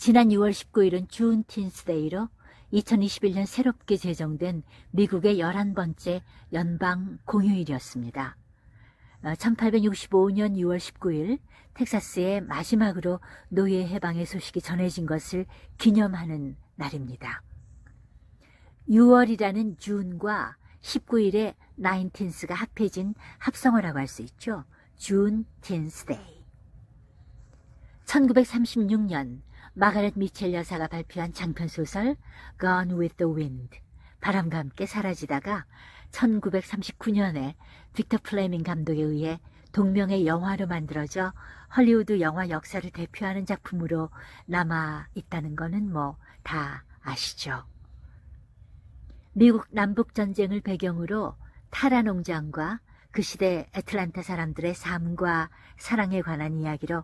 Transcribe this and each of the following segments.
지난 6월 19일은 준 틴스데이로 2021년 새롭게 제정된 미국의 11번째 연방 공휴일이었습니다. 1865년 6월 19일 텍사스에 마지막으로 노예 해방의 소식이 전해진 것을 기념하는 날입니다. 6월이라는 준과 19일의 나인틴스가 합해진 합성어라고 할 수 있죠. 준 틴스데이. 1936년 마가렛 미첼 여사가 발표한 장편 소설 Gone with the Wind 바람과 함께 사라지다가 1939년에 빅터 플레밍 감독에 의해 동명의 영화로 만들어져 헐리우드 영화 역사를 대표하는 작품으로 남아 있다는 거는 뭐다 아시죠. 미국 남북전쟁을 배경으로 타라 농장과 그 시대 애틀란타 사람들의 삶과 사랑에 관한 이야기로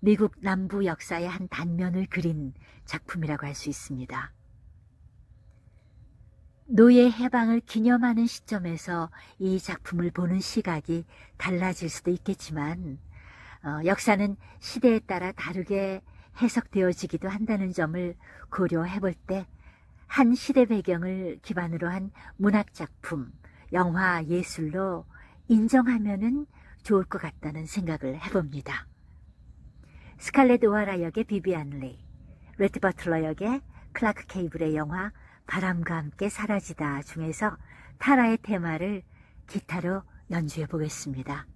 미국 남부 역사의 한 단면을 그린 작품이라고 할 수 있습니다. 노예 해방을 기념하는 시점에서 이 작품을 보는 시각이 달라질 수도 있겠지만, 어, 역사는 시대에 따라 다르게 해석되어지기도 한다는 점을 고려해 볼 때, 한 시대 배경을 기반으로 한 문학작품, 영화 예술로 인정하면은 좋을 것 같다는 생각을 해봅니다. 스칼렛 오하라 역의 비비안 리, 레트 버틀러 역의 클라크 케이블의 영화 바람과 함께 사라지다 중에서 타라의 테마를 기타로 연주해 보겠습니다.